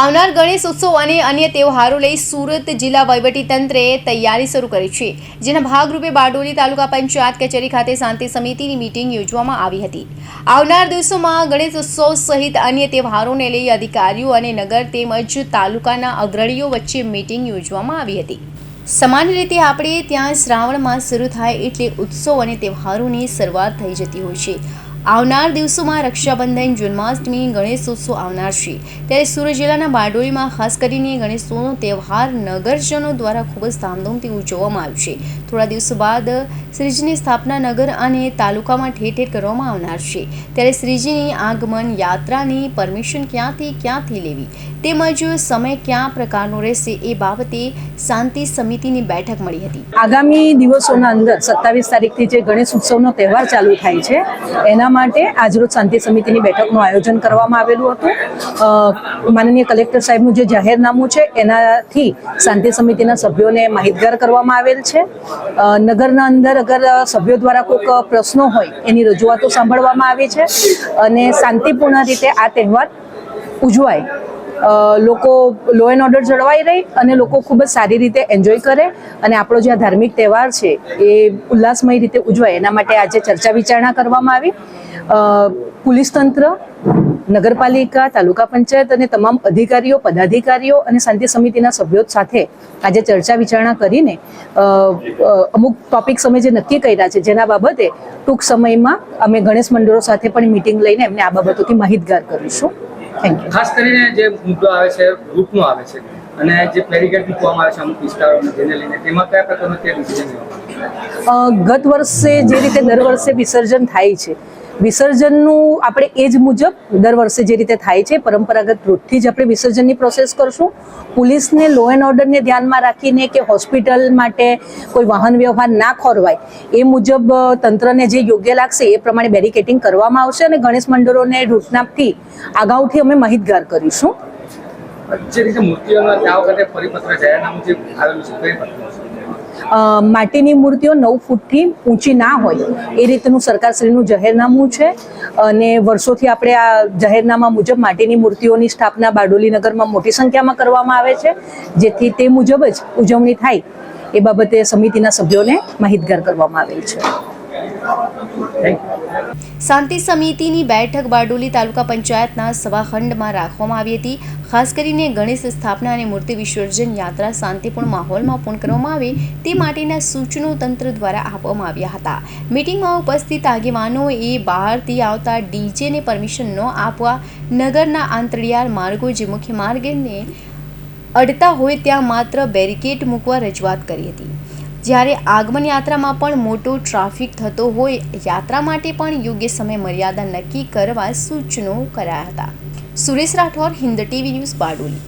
આવનાર ગણેશ ઉત્સવ અને અન્ય તહેવારો લઈ સુરત જિલ્લા વહીવટીતંત્રે તૈયારી શરૂ કરી છે, જેના ભાગરૂપે બારડોલી તાલુકા પંચાયત કચેરી ખાતે શાંતિ સમિતિની મીટિંગ યોજવામાં આવી હતી. આવનાર દિવસોમાં ગણેશ ઉત્સવ સહિત અન્ય તહેવારોને લઈ અધિકારીઓ અને નગર તેમજ તાલુકાના અગ્રણીઓ વચ્ચે મીટિંગ યોજવામાં આવી હતી. સામાન્ય રીતે આપણે ત્યાં શ્રાવણ માસ શરૂ થાય એટલે ઉત્સવ અને તહેવારોની શરૂઆત થઈ જતી હોય છે. આવનાર દિવસોમાં રક્ષાબંધન, જન્માષ્ટમી ગણેશ ઉત્સવ આવનાર છે. ત્યારે સુરત જિલ્લાના બારડોલીમાં ખાસ કરીને ગણેશોત્સવનો તહેવાર નગરજનો દ્વારા ખૂબ જ ધામધૂમથી ઉજવવામાં આવ્યો છે. થોડા દિવસો બાદ શ્રીજીની સ્થાપના નગર અને તાલુકામાં ઠેર ઠેર કરવામાં આવનાર છે. ત્યારે શ્રીજીની આગમન યાત્રાની પરમિશન ક્યાંથી ક્યાંથી લેવી? તેમજ સમય કયા પ્રકારનો રહેશે એ બાબતે શાંતિ સમિતિની બેઠક મળી હતી. આગામી દિવસોના અંદર સત્તાવીસ તારીખથી જે ગણેશ ઉત્સવનો તહેવાર ચાલુ થાય છે, એના માટે આજરોજ શાંતિ સમિતિની બેઠકનું આયોજન કરવામાં આવેલું હતું. માનનીય કલેક્ટર સાહેબનું જે જાહેરનામું છે, એનાથી શાંતિ સમિતિના સભ્યોને માહિતગાર કરવામાં આવેલ છે. નગરના અંદર અગર સભ્યો દ્વારા કોઈક પ્રશ્નો હોય, એની રજૂઆતો સાંભળવામાં આવી છે અને શાંતિપૂર્ણ રીતે આ તહેવાર ઉજવાય. લોકો લો એન્ડ ઓર્ડર જળવાઈ રહી અને લોકો ખૂબ જ સારી રીતે એન્જોય કરે અને આપણો જે આ ધાર્મિક તહેવાર છે એ ઉલ્લાસમય રીતે ઉજવાય. એના માટે આજે ચર્ચા વિચારણા કરવામાં આવી. પોલીસ તંત્ર, નગરપાલિકા, તાલુકા પંચાયત અને તમામ અધિકારીઓ, પદાધિકારીઓ અને શાંતિ સમિતિના સભ્યો સાથે આજે ચર્ચા વિચારણા કરીને અમુક ટોપિક્સ અમે જે નક્કી કર્યા છે જેના બાબતે ટૂંક સમયમાં અમે ગણેશ મંડળો સાથે પણ મિટિંગ લઈને એમને આ બાબતોથી માહિતગાર કરીશું. થેન્ક યુ ખાસ કરીને જે મુદ્દો આવે છે ગ્રુપનો આવે છે અને જે બેરિકેડ મૂકવામાં આવે છે અમુક વિસ્તારોમાં જેને લઈને તેમાં કયા પ્રકારનો તે ડિસિઝન ગત વર્ષે જે રીતે દર વર્ષે વિસર્જન થાય છે વિસર્જનનું આપણે એ જ મુજબ દર વર્ષે જે રીતે થાય છે, પરંપરાગત રૂટથી જ આપણે વિસર્જનની પ્રોસેસ કરશું. પોલીસને લો એન્ડ ઓર્ડરને ધ્યાનમાં રાખીને કે હોસ્પિટલ માટે કોઈ વાહન વ્યવહાર ના ખોરવાય, એ મુજબ તંત્રને જે યોગ્ય લાગશે એ પ્રમાણે બેરિકેટિંગ કરવામાં આવશે અને ગણેશ મંડળોને રૂટનાપથી અગાઉથી અમે માહિતગાર કરીશું. જે રીતે મૂર્તિઓના ત્યાં વખતે પરિપત્ર જાહેરનામું જે આવેલું છે કઈ પ્રકારનું છે? અ, માટીની મૂર્તિઓ નવ ફૂટથી ઊંચી ના હોય એ રીતનું સરકારશ્રીનું જાહેરનામું છે અને વર્ષોથી આપણે આ જાહેરનામા મુજબ માટીની મૂર્તિઓની સ્થાપના બારડોલીનગરમાં મોટી સંખ્યામાં કરવામાં આવે છે જેથી તે મુજબ જ ઉજવણી થાય એ બાબતે સમિતિના સભ્યોને માહિતગાર કરવામાં આવેલ છે. શાંતિ સમિતિની બેઠક બારડોલી તાલુકા પંચાયતના સભાખંડમાં રાખવામાં આવી હતી. ખાસ કરીને ગણેશ સ્થાપના અને મૂર્તિ વિસર્જન યાત્રા શાંતિપૂર્ણ માહોલમાં પૂર્ણ કરવામાં આવે તે માટેના સૂચનો તંત્ર દ્વારા આપવામાં આવ્યા હતા. મિટિંગમાં ઉપસ્થિત આગેવાનોએ બહારથી આવતા ડીજેને પરમિશન ન આપવા નગરના આંતરિયાળ માર્ગો જે મુખ્ય માર્ગને અડતા હોય ત્યાં માત્ર બેરિકેડ મૂકવા રજૂઆત કરી હતી. જ્યારે આગમન યાત્રામાં પણ મોટો ટ્રાફિક થતો હોય, યાત્રા માટે પણ યોગ્ય સમય મર્યાદા નક્કી કરવા સૂચનો કરાયા હતા. Suresh Rathod, Hind TV news Bardoli.